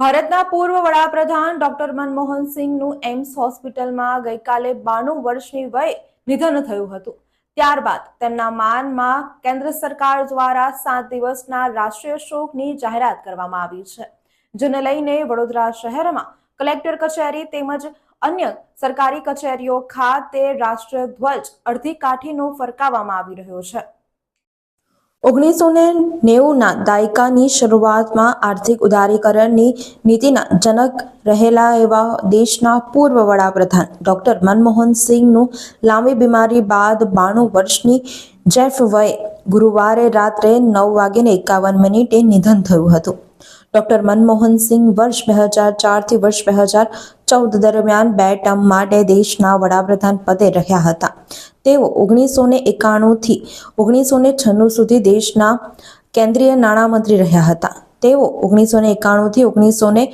ભારતના પૂર્વ વડાપ્રધાન ડોક્ટર મનમોહન સિંહનું એમ્સ હોસ્પિટલમાં ગઈકાલે બાણું વર્ષની વયે નિધન થયું હતું. ત્યારબાદ તેમના માનમાં કેન્દ્ર સરકાર દ્વારા સાત દિવસના રાષ્ટ્રીય શોકની જાહેરાત કરવામાં આવી છે, જેને લઈને વડોદરા શહેરમાં કલેક્ટર કચેરી તેમજ અન્ય સરકારી કચેરીઓ ખાતે રાષ્ટ્રીય ધ્વજ અડધી કાઠીનો ફરકાવવામાં આવી રહ્યો છે. ઓગણીસો ને નેવુંના દાયકાની શરૂઆતમાં આર્થિક ઉદારીકરણની નીતિના જનક રહેલા એવા દેશના પૂર્વ વડાપ્રધાન ડોક્ટર મનમોહન સિંહનું લાંબી બીમારી બાદ બાણું વર્ષની જેફ વયે ગુરુવારે રાત્રે નવ વાગીને એકાવન મિનિટે નિધન થયું હતું. ડોક્ટર મનમોહન સિંહ વર્ષ બે હજાર ચારથી વર્ષ બે હજાર ચૌદ દરમિયાન બે ટર્મ માટે દેશના વડાપ્રધાન પદે રહ્યા હતા. તેઓ ઓગણીસો ને એકાણુંથી ઓગણીસો ને છન્નું સુધી દેશના કેન્દ્રીય નાણામંત્રી રહ્યા હતા. તેઓ ઓગણીસો ને એકાણુંથી ઓગણીસો ને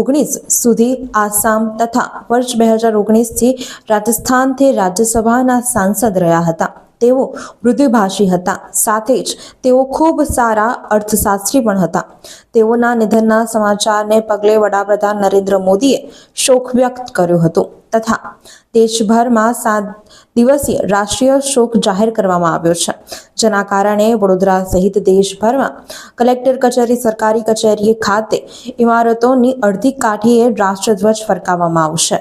ઓગણીસ સુધી આસામ તથા વર્ષ બે હજાર ઓગણીસથી રાજસ્થાનથી રાજ્યસભાના સાંસદ રહ્યા હતા. તેઓ મૃદુભાષી હતા. સાથે જ તેઓ ખૂબ સારા અર્થશાસ્ત્રી પણ હતા. તેઓના નિધનના સમાચારને પગલે વડાપ્રધાન નરેન્દ્ર મોદીએ શોક વ્યક્ત કર્યો હતો તથા દેશભરમાં સાત દિવસીય રાષ્ટ્રીય શોક જાહેર કરવામાં આવ્યો છે. જેના કારણે વડોદરા સહિત દેશભરમાં કલેક્ટર કચેરી, સરકારી કચેરી ખાતે ઇમારતોની અડધી કાઠીએ રાષ્ટ્રધ્વજ ફરકાવવામાં આવશે.